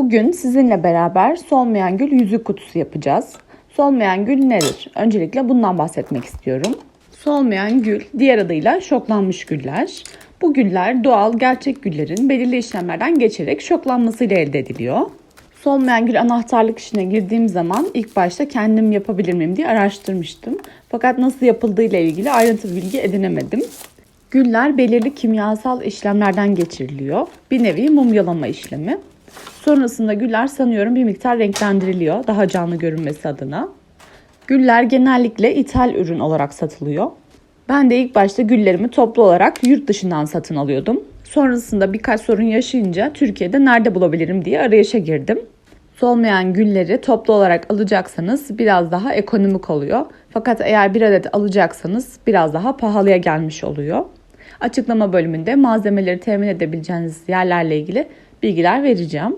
Bugün sizinle beraber solmayan gül yüzük kutusu yapacağız. Solmayan gül nedir? Öncelikle bundan bahsetmek istiyorum. Solmayan gül diğer adıyla şoklanmış güller. Bu güller doğal gerçek güllerin belirli işlemlerden geçerek şoklanmasıyla elde ediliyor. Solmayan gül anahtarlık işine girdiğim zaman ilk başta kendim yapabilir miyim diye araştırmıştım. Fakat nasıl yapıldığıyla ilgili ayrıntılı bilgi edinemedim. Güller belirli kimyasal işlemlerden geçiriliyor. Bir nevi mumyalama işlemi. Sonrasında güller sanıyorum bir miktar renklendiriliyor daha canlı görünmesi adına. Güller genellikle ithal ürün olarak satılıyor. Ben de ilk başta güllerimi toplu olarak yurt dışından satın alıyordum. Sonrasında birkaç sorun yaşayınca Türkiye'de nerede bulabilirim diye arayışa girdim. Solmayan gülleri toplu olarak alacaksanız biraz daha ekonomik oluyor. Fakat eğer bir adet alacaksanız biraz daha pahalıya gelmiş oluyor. Açıklama bölümünde malzemeleri temin edebileceğiniz yerlerle ilgili bilgiler vereceğim.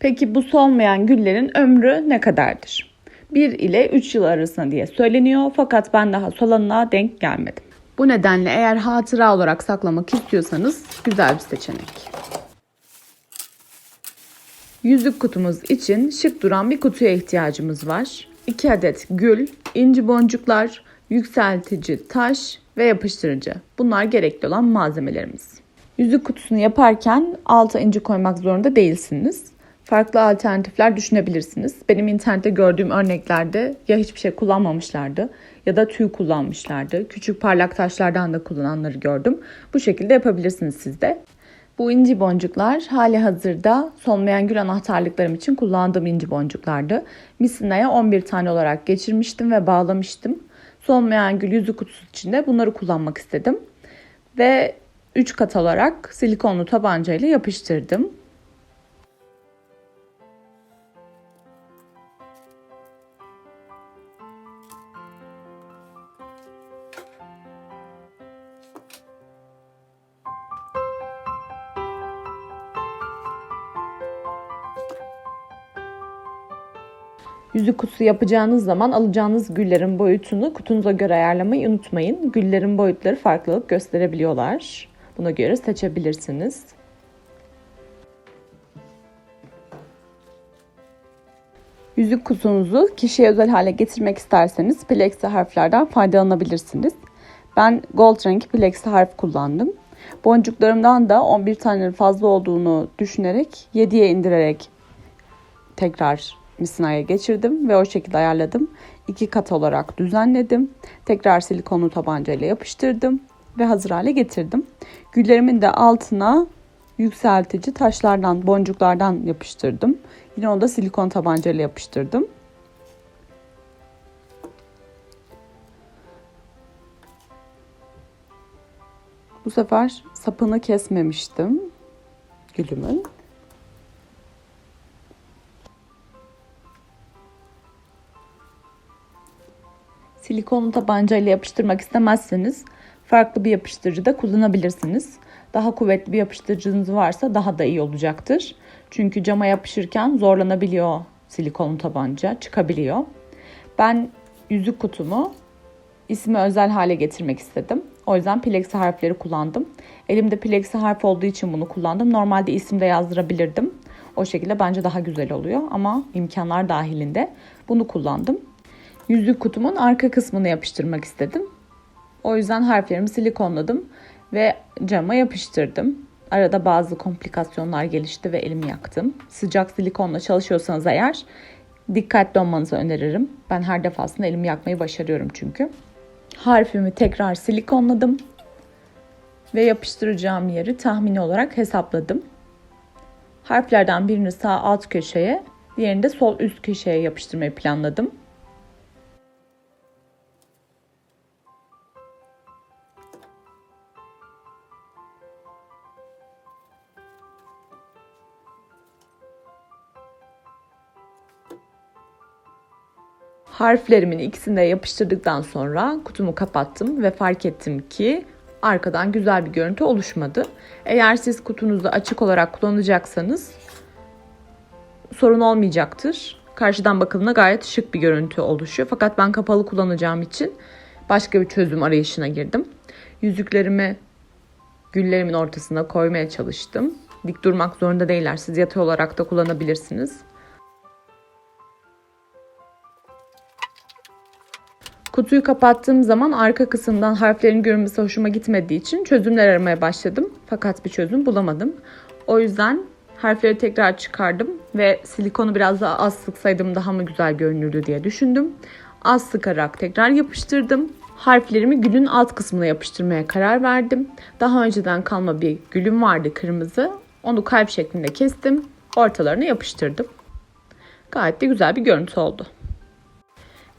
Peki bu solmayan güllerin ömrü ne kadardır? 1 ile 3 yıl arasında diye söyleniyor fakat ben daha solanına denk gelmedim. Bu nedenle eğer hatıra olarak saklamak istiyorsanız güzel bir seçenek. Yüzük kutumuz için şık duran bir kutuya ihtiyacımız var. 2 adet gül, inci boncuklar, yükseltici taş ve yapıştırıcı. Bunlar gerekli olan malzemelerimiz. Yüzük kutusunu yaparken alta inci koymak zorunda değilsiniz. Farklı alternatifler düşünebilirsiniz. Benim internette gördüğüm örneklerde ya hiçbir şey kullanmamışlardı ya da tüy kullanmışlardı. Küçük parlak taşlardan da kullananları gördüm. Bu şekilde yapabilirsiniz siz de. Bu inci boncuklar hali hazırda solmayan gül anahtarlıklarım için kullandığım inci boncuklardı. Misina'ya 11 tane olarak geçirmiştim ve bağlamıştım. Solmayan gül yüzük kutusu için de bunları kullanmak istedim. Ve 3 kat olarak silikonlu tabanca ile yapıştırdım. Yüzük kutusu yapacağınız zaman alacağınız güllerin boyutunu kutunuza göre ayarlamayı unutmayın. Güllerin boyutları farklılık gösterebiliyorlar. Buna göre seçebilirsiniz. Yüzük kutunuzu kişiye özel hale getirmek isterseniz plexi harflerden faydalanabilirsiniz. Ben gold renk plexi harf kullandım. Boncuklarımdan da 11 tane fazla olduğunu düşünerek 7'ye indirerek tekrar misinaya geçirdim ve o şekilde ayarladım. İki kat olarak düzenledim. Tekrar silikonlu tabanca ile yapıştırdım ve hazır hale getirdim. Güllerimin de altına yükseltici taşlardan, boncuklardan yapıştırdım. Yine onu da silikon tabanca ile yapıştırdım. Bu sefer sapını kesmemiştim gülümün. Silikonlu tabanca ile yapıştırmak istemezseniz farklı bir yapıştırıcı da kullanabilirsiniz. Daha kuvvetli bir yapıştırıcınız varsa daha da iyi olacaktır. Çünkü cama yapışırken zorlanabiliyor silikonlu tabanca, çıkabiliyor. Ben yüzük kutumu ismi özel hale getirmek istedim. O yüzden plexi harfleri kullandım. Elimde plexi harf olduğu için bunu kullandım. Normalde isim de yazdırabilirdim. O şekilde bence daha güzel oluyor ama imkanlar dahilinde bunu kullandım. Yüzük kutumun arka kısmını yapıştırmak istedim. O yüzden harflerimi silikonladım ve cama yapıştırdım. Arada bazı komplikasyonlar gelişti ve elimi yaktım. Sıcak silikonla çalışıyorsanız eğer dikkatli olmanızı öneririm. Ben her defasında elimi yakmayı başarıyorum çünkü. Harfimi tekrar silikonladım ve yapıştıracağım yeri tahmini olarak hesapladım. Harflerden birini sağ alt köşeye, diğerini de sol üst köşeye yapıştırmayı planladım. Harflerimin ikisini de yapıştırdıktan sonra kutumu kapattım ve fark ettim ki arkadan güzel bir görüntü oluşmadı. Eğer siz kutunuzu açık olarak kullanacaksanız sorun olmayacaktır. Karşıdan bakıldığında gayet şık bir görüntü oluşuyor. Fakat ben kapalı kullanacağım için başka bir çözüm arayışına girdim. Yüzüklerimi güllerimin ortasına koymaya çalıştım. Dik durmak zorunda değiller. Siz yatay olarak da kullanabilirsiniz. Kutuyu kapattığım zaman arka kısımdan harflerin görünmesi hoşuma gitmediği için çözümler aramaya başladım. Fakat bir çözüm bulamadım. O yüzden harfleri tekrar çıkardım ve silikonu biraz daha az sıksaydım daha mı güzel görünürdü diye düşündüm. Az sıkarak tekrar yapıştırdım. Harflerimi gülün alt kısmına yapıştırmaya karar verdim. Daha önceden kalma bir gülüm vardı kırmızı. Onu kalp şeklinde kestim. Ortalarına yapıştırdım. Gayet de güzel bir görüntü oldu.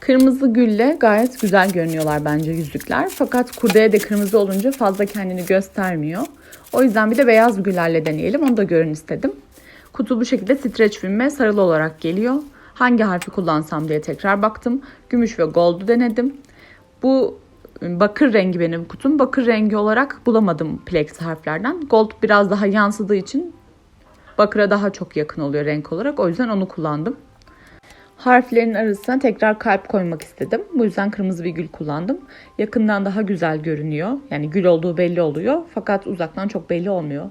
Kırmızı gülle gayet güzel görünüyorlar bence yüzükler. Fakat kurdele de kırmızı olunca fazla kendini göstermiyor. O yüzden bir de beyaz güllerle deneyelim. Onu da görün istedim. Kutu bu şekilde streç filme sarılı olarak geliyor. Hangi harfi kullansam diye tekrar baktım. Gümüş ve gold'u denedim. Bu bakır rengi benim kutum. Bakır rengi olarak bulamadım plex harflerden. Gold biraz daha yansıdığı için bakıra daha çok yakın oluyor renk olarak. O yüzden onu kullandım. Harflerin arasına tekrar kalp koymak istedim. Bu yüzden kırmızı bir gül kullandım. Yakından daha güzel görünüyor. Yani gül olduğu belli oluyor. Fakat uzaktan çok belli olmuyor.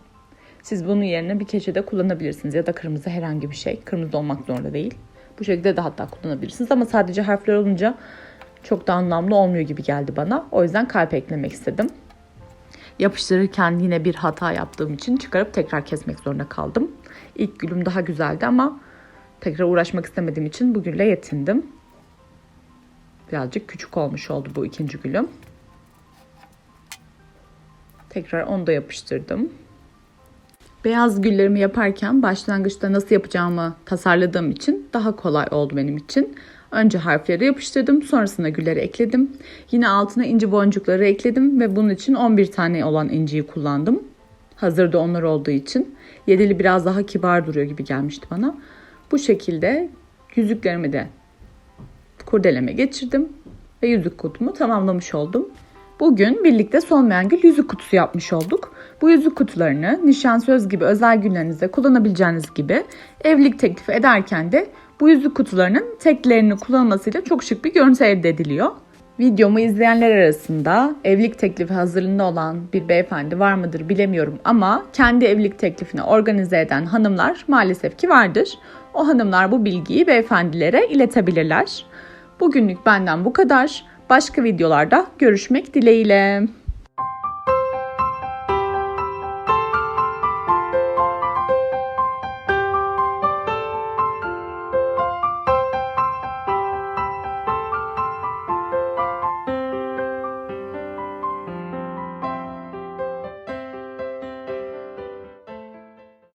Siz bunun yerine bir keçe de kullanabilirsiniz. Ya da kırmızı herhangi bir şey. Kırmızı olmak zorunda değil. Bu şekilde de hatta kullanabilirsiniz. Ama sadece harfler olunca çok da anlamlı olmuyor gibi geldi bana. O yüzden kalp eklemek istedim. Yapıştırırken yine bir hata yaptığım için çıkarıp tekrar kesmek zorunda kaldım. İlk gülüm daha güzeldi ama tekrar uğraşmak istemediğim için bu gülle yetindim. Birazcık küçük olmuş oldu bu ikinci gülüm. Tekrar onu da yapıştırdım. Beyaz güllerimi yaparken başlangıçta nasıl yapacağımı tasarladığım için daha kolay oldu benim için. Önce harfleri yapıştırdım, sonrasında gülleri ekledim. Yine altına inci boncukları ekledim ve bunun için 11 tane olan inciyi kullandım. Hazırda onlar olduğu için. Yedili biraz daha kibar duruyor gibi gelmişti bana. Bu şekilde yüzüklerimi de kurdeleme geçirdim ve yüzük kutumu tamamlamış oldum. Bugün birlikte solmayan gül yüzük kutusu yapmış olduk. Bu yüzük kutularını nişan söz gibi özel günlerinizde kullanabileceğiniz gibi evlilik teklifi ederken de bu yüzük kutularının teklerini kullanılmasıyla çok şık bir görüntü elde ediliyor. Videomu izleyenler arasında evlilik teklifi hazırlığında olan bir beyefendi var mıdır bilemiyorum ama kendi evlilik teklifini organize eden hanımlar maalesef ki vardır. O hanımlar bu bilgiyi beyefendilere iletebilirler. Bugünlük benden bu kadar. Başka videolarda görüşmek dileğiyle.